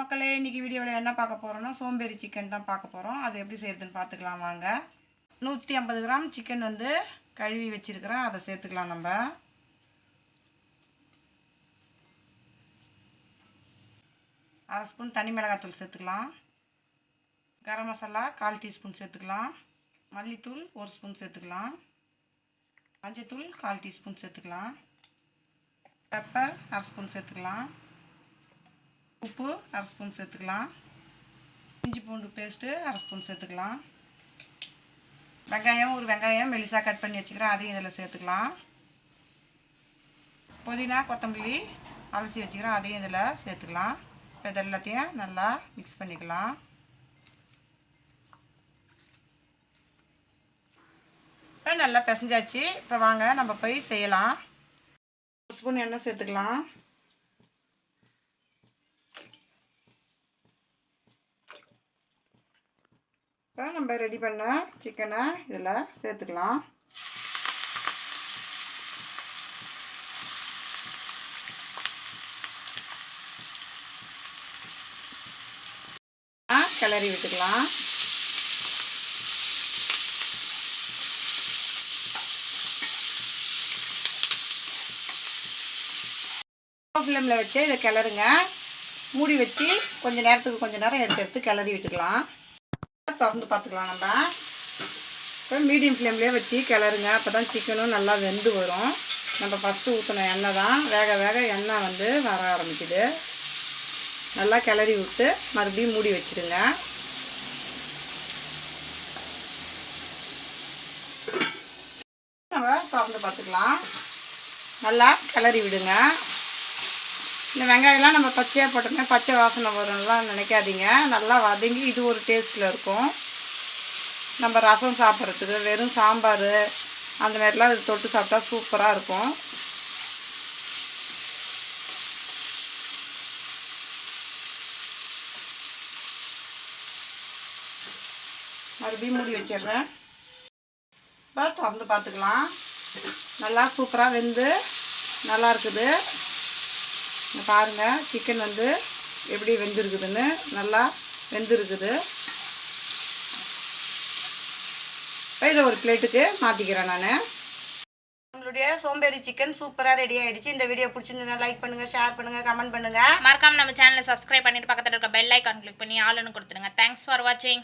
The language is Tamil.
மக்களே இன்றைக்கி வீடியோவில் என்ன பார்க்க போகிறோன்னா சோம்பேறி சிக்கன் தான் பார்க்க போகிறோம் அது எப்படி செய்கிறதுன்னு பார்த்துக்கலாம் வாங்க. நூற்றி ஐம்பது கிராம் சிக்கன் வந்து கழுவி வச்சுருக்கிறேன். அதை சேர்த்துக்கலாம் நம்ம. அரை ஸ்பூன் தனி மிளகாத்தூள் சேர்த்துக்கலாம். கரம் மசாலா கால் டீஸ்பூன் சேர்த்துக்கலாம். மல்லித்தூள் ஒரு ஸ்பூன் சேர்த்துக்கலாம். மஞ்சத்தூள் கால் டீஸ்பூன் சேர்த்துக்கலாம். பெப்பர் அரை ஸ்பூன் சேர்த்துக்கலாம். உப்பு அரை ஸ்பூன் சேர்த்துக்கலாம். இஞ்சி பூண்டு பேஸ்ட்டு அரை ஸ்பூன் சேர்த்துக்கலாம். வெங்காயம் ஒரு வெங்காயம் மெலிசாக கட் பண்ணி வச்சுக்கிறேன். அதையும் இதில் சேர்த்துக்கலாம். புதினா கொத்தமல்லி அலசி வச்சுக்கிறேன். அதையும் இதில் சேர்த்துக்கலாம். இப்போ இது எல்லாத்தையும் நல்லா மிக்ஸ் பண்ணிக்கலாம். இப்போ நல்லா பிசைஞ்சாச்சு. இப்போ வாங்க நம்ம போய் செய்யலாம். ஒரு ஸ்பூன் எண்ணெய் சேர்த்துக்கலாம். இப்போ நம்ம ரெடி பண்ண சிக்கனை இதில் சேர்த்துக்கலாம். கிளறி விட்டுக்கலாம். ஃப்ளேமில் வச்சு இதை கிளறுங்க. மூடி வச்சு கொஞ்சம் நேரத்துக்கு கொஞ்சம் நேரம் எடுத்து எடுத்து கிளறி விட்டுக்கலாம். திறந்து பார்த்துக்கலாம் நம்ம. இப்போ மீடியம் ஃப்ளேம்லேயே வச்சு கிளறுங்க. அப்போ தான் சிக்கனும் நல்லா வெந்து வரும். நம்ம ஃபஸ்ட்டு ஊற்றின எண்ணெய் தான். வேக வேக எண்ணெய் வந்து வர ஆரம்பிக்குது. நல்லா கிளறி விட்டு மறுபடியும் மூடி வச்சுடுங்க. நம்ம திறந்து பார்த்துக்கலாம். நல்லா கிளறி விடுங்க. இந்த வெங்காயம்லாம் நம்ம பச்சையாக போட்டோம்னா பச்சை வாசனை வரும்லாம் நினைக்காதீங்க. நல்லா வதங்கி இது ஒரு டேஸ்ட்டில் இருக்கும். நம்ம ரசம் சாப்பிட்றதுக்கு வெறும் சாம்பார் அந்த மாதிரிலாம் இது தொட்டு சாப்பிட்டா சூப்பராக இருக்கும். மறுபடியும் மூடி வச்சிடுறேன். இப்போ திறந்து பார்த்துக்கலாம். நல்லா சூப்பராக வெந்து நல்லா இருக்குது. பாருங்கள் சிக்கன் வந்து எப்படி வெந்திருக்குதுன்னு நல்லா வெந்திருக்குது. இதை ஒரு பிளேட்டுக்கு மாற்றிக்கிறேன் நான். நம்மளுடைய சோம்பேறி சிக்கன் சூப்பராக ரெடி ஆகிடுச்சு இந்த வீடியோ பிடிச்சிருந்தா லைக் பண்ணுங்கள் ஷேர் பண்ணுங்கள் கமெண்ட் பண்ணுங்கள் மறக்காம நம்ம சேனலை சப்ஸ்கிரைப் பண்ணிட்டு பக்கத்துல இருக்க பெல் ஐக்கான் கிளிக் பண்ணி ஆளுன்னு கொடுத்துருங்க தேங்க்ஸ் ஃபார் வாட்சிங்